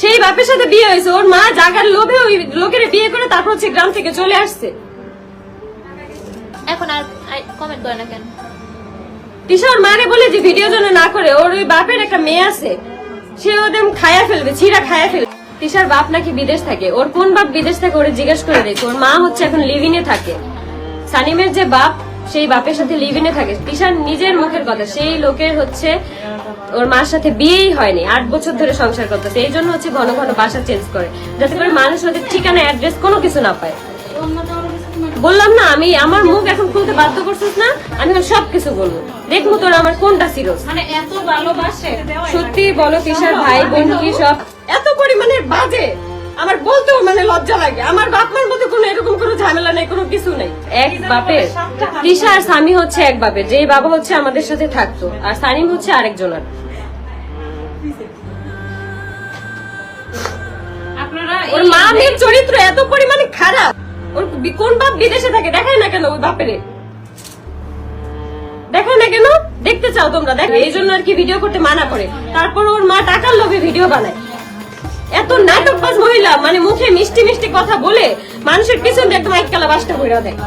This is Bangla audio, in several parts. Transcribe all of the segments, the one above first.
সেই বাপের সাথে বিয়ে হয়েছে। ওর মা জাগার লোভে ওই লোকের বিয়ে করে তারপর হচ্ছে গ্রাম থেকে চলে আসছে। এখন আর কমেন্ট করে না কেন? তিশা ওর মারে বলে যে ভিডিও যেন না করে ওর ওই বাপের একটা মেয়ে আছে। সে ওদের খায়া ফেলবে ছিঁড়া খায়া ফেলবে। তিশার বাপ নাকি বিদেশ থাকে। ওর কোন বাপ বিদেশ থাকে ওরে জিজ্ঞেস করে দেখো। ওর মা হচ্ছে এখন লিভিনে থাকে। সানিমের যে বাপ সেই বাপের সাথে লিভিনে থাকে। তিশার নিজের মুখের কথা সেই লোকের হচ্ছে ওর মার সাথে বিয়েই হয়নি আট বছর ধরে সংসার করতেছে এই জন্য হচ্ছে ঘন ঘন বাসা চেঞ্জ করে। যাতে করে মানুষ ওদের ঠিকানা অ্যাড্রেস কোনো কিছু না পায়। বললাম না আমি আমার মুখ এখন খুলতে বাধ্য করছিস না আমি এখন সবকিছু বলব। দেখব তোর আমার কোনটা সিরোস মানে এত ভালোবাসে। সত্যি বলো তিশার ভাই বোন কি সব? এত পরিমাণে বাজে। আমার বলতেও মানে লজ্জা লাগে। আমার বাপ মার মধ্যে কোনো এরকম কোনো ঝামেলা নেই কোনো কিছু নেই। এক বাপের। তিশা আর স্বামী হচ্ছে এক বাপের যে বাবা হচ্ছে আমাদের সাথে থাকতো আর সানিম হচ্ছে আরেকজনের। ওর মা মেয়ের চরিত্র এত পরিমাণে খারাপ। ওর কোন বাপ বিদেশে থাকে? দেখায় না কেন ওই বাপেরে? দেখায় না কেন? দেখতে চাও তোমরা দেখো। এই জন্য আর কি ভিডিও করতে মানা করে। তারপর ওর মা টাকার লোভে ভিডিও বানায়। এত নাটকবাজ মহিলা মানে মুখে মিষ্টি মিষ্টি কথা বলে মানুষের পিছন দিয়ে একদম এককালা বাসটা বইরা দেয়।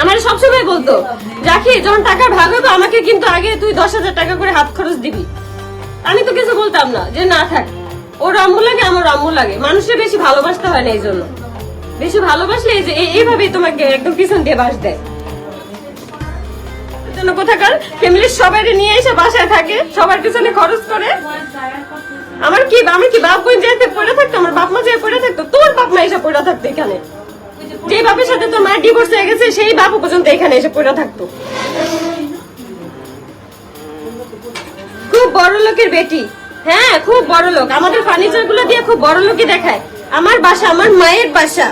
আমার সবসময় বলতো, রাখি, যখন টাকার ভাগ হবে, আমাকে কিন্তু আগে তুই দশ হাজার টাকা করে হাত খরচ দিবি। আমি তো কিছু বলতাম না, যে না থাক, ওর আম্মু লাগে, আমার আম্মু লাগে। মানুষের বেশি ভালোবাসতে হয় না এই জন্য বেশি ভালোবাসলে এই যে এই- এইভাবেই তোমাকে একদম পিছন দিয়ে বাস দেয়। জন্য কোথাকার ফ্যামিলির সবাই নিয়ে এসে বাসায় থাকে, সবার পিছনে খরচ করে। আমার কি, আমি কি বাপ বোন যেতে পড়ে থাকতো, আমার বাপ মা যেয়ে পড়ে থাকতো, তোর বাপ মা এসে পড়ে থাকতো এখানে? যে বাপের সাথে তোর মায়ের ডিভোর্স হয়ে গেছে, সেই বাপও পর্যন্ত এখানে এসে পড়ে থাকতো। খুব বড় লোকের বেটি। হ্যাঁ খুব বড় লোক। আমাদের ফার্নিচারগুলো দিয়ে খুব বড় লোকই দেখায়। আমার বাসা, আমার মায়ের বাসা।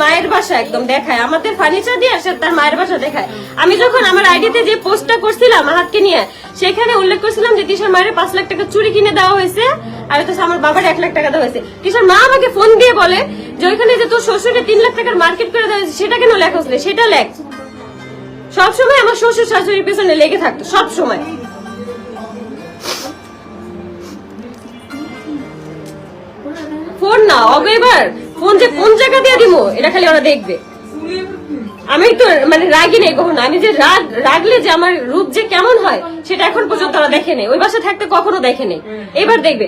মায়ের বাসা একদম দেখায়। আমাদের ফার্নিচার দিয়ে আসে তার মায়ের বাসা দেখায়। আমি যখন আমার আইডিতে যে পোস্টটা করছিলাম হাতকে নিয়ে, সেখানে উল্লেখ করছিলাম যে তিশার মায়ের পাঁচ লাখ টাকা চুরি কিনে দেওয়া হয়েছে, আর হচ্ছে আমার বাবার এক লাখ টাকা দেওয়া হয়েছে। তিশার মা আমাকে ফোন দিয়ে বলে যে ওইখানে যে তোর শ্বশুরে তিন লাখ টাকার মার্কেট করে দেওয়া সেটা কেন লেখা সেটা লেখ। সবসময় আমার শ্বশুর শাশুড়ির পেছনে লেগে থাকতো, সব সময়। ফোন না, অগে এবার। ফোন যে কোন জায়গা দিয়ে এটা খালি ওরা দেখবে। আমি তো মানে রাগি নেই আমি যে রাগ যে আমার রূপ যে কেমন হয়, সেটা এখন পর্যন্ত ওরা দেখে নেই। ওই বাসা থাকতে কখনো দেখে নেই। এবার দেখবে।